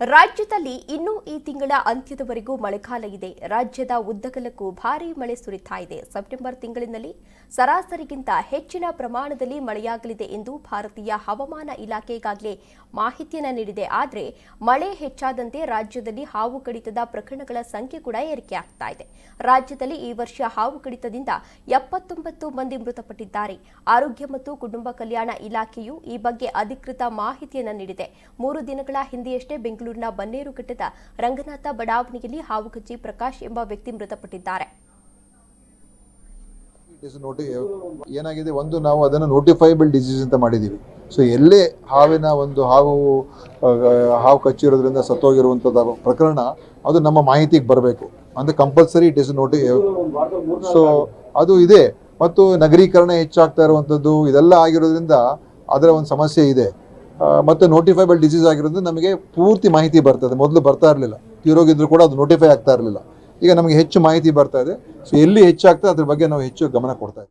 ರಾಜ್ಯದಲ್ಲಿ ಇನ್ನೂ ಈ ತಿಂಗಳ ಅಂತ್ಯದವರೆಗೂ ಮಳೆಗಾಲ ಇದೆ ರಾಜ್ಯದ ಉದ್ದಗಲಕ್ಕೂ ಭಾರೀ ಮಳೆ ಸುರಿತಾ ಇದೆ. ಸೆಪ್ಟೆಂಬರ್ ತಿಂಗಳಿನಲ್ಲಿ ಸರಾಸರಿಗಿಂತ ಹೆಚ್ಚಿನ ಪ್ರಮಾಣದಲ್ಲಿ ಮಳೆಯಾಗಲಿದೆ ಎಂದು ಭಾರತೀಯ ಹವಾಮಾನ ಇಲಾಖೆ ಈಗಾಗಲೇ ಮಾಹಿತಿಯನ್ನು ನೀಡಿದೆ. ಆದರೆ ಮಳೆ ಹೆಚ್ಚಾದಂತೆ ರಾಜ್ಯದಲ್ಲಿ ಹಾವು ಕಡಿತದ ಪ್ರಕರಣಗಳ ಸಂಖ್ಯೆ ಕೂಡ ಏರಿಕೆಯಾಗ್ತಾ ಇದೆ. ರಾಜ್ಯದಲ್ಲಿ ಈ ವರ್ಷ ಹಾವು ಕಡಿತದಿಂದ ಎಪ್ಪತ್ತೊಂಬತ್ತು ಮಂದಿ ಮೃತಪಟ್ಟಿದ್ದಾರೆ. ಆರೋಗ್ಯ ಮತ್ತು ಕುಟುಂಬ ಕಲ್ಯಾಣ ಇಲಾಖೆಯು ಈ ಬಗ್ಗೆ ಅಧಿಕೃತ ಮಾಹಿತಿಯನ್ನು ನೀಡಿದೆ. ಮೂರು ದಿನಗಳ ಹಿಂದೆಯಷ್ಟೇ ಬೆಂಗಳೂರಿನ ಬನ್ನೇರುಘಟ್ಟದ ರಂಗನಾಥ ಬಡಾವಣೆಯಲ್ಲಿ ಹಾವು ಕಚ್ಚಿ ಪ್ರಕಾಶ್ ಎಂಬ ವ್ಯಕ್ತಿ ಮೃತಪಟ್ಟಿದ್ದಾರೆ. ಏನಾಗಿದೆ? ಒಂದು, ನಾವು ಅದನ್ನು ನೋಟಿಫೈಬಲ್ ಡಿಸೀಸ್ ಅಂತ ಮಾಡಿದ್ದೀವಿ. ಸೊ ಎಲ್ಲೇ ಹಾವಿನ ಒಂದು ಹಾವು ಹಾವು ಕಚ್ಚಿರೋದ್ರಿಂದ ಸತ್ತೋಗಿರುವಂಥದ್ದು ಪ್ರಕರಣ, ಅದು ನಮ್ಮ ಮಾಹಿತಿಗೆ ಬರಬೇಕು. ಅಂದರೆ ಕಂಪಲ್ಸರಿ ಇಟ್ ಇಸ್ ನೋಟಿ ಸೊ ಅದು ಇದೆ. ಮತ್ತು ನಗರೀಕರಣ ಹೆಚ್ಚಾಗ್ತಾ ಇರುವಂಥದ್ದು, ಇದೆಲ್ಲ ಆಗಿರೋದ್ರಿಂದ ಅದರ ಒಂದು ಸಮಸ್ಯೆ ಇದೆ. ಮತ್ತು ನೋಟಿಫೈಬಲ್ ಡಿಸೀಸ್ ಆಗಿರೋದ್ರಿಂದ ನಮಗೆ ಪೂರ್ತಿ ಮಾಹಿತಿ ಬರ್ತದೆ ಮೊದಲು ಬರ್ತಾ ಇರಲಿಲ್ಲ. ತೀರೋಗಿದ್ರು ಕೂಡ ಅದು ನೋಟಿಫೈ ಆಗ್ತಾ ಇರಲಿಲ್ಲ. ಈಗ ನಮಗೆ ಹೆಚ್ಚು ಮಾಹಿತಿ ಬರ್ತಾ ಇದೆ. ಸೊ ಎಲ್ಲಿ ಹೆಚ್ಚಾಗ್ತದೆ ಅದ್ರ ಬಗ್ಗೆ ನಾವು ಹೆಚ್ಚು ಗಮನ ಕೊಡ್ತಾ ಇದ್ದೀವಿ.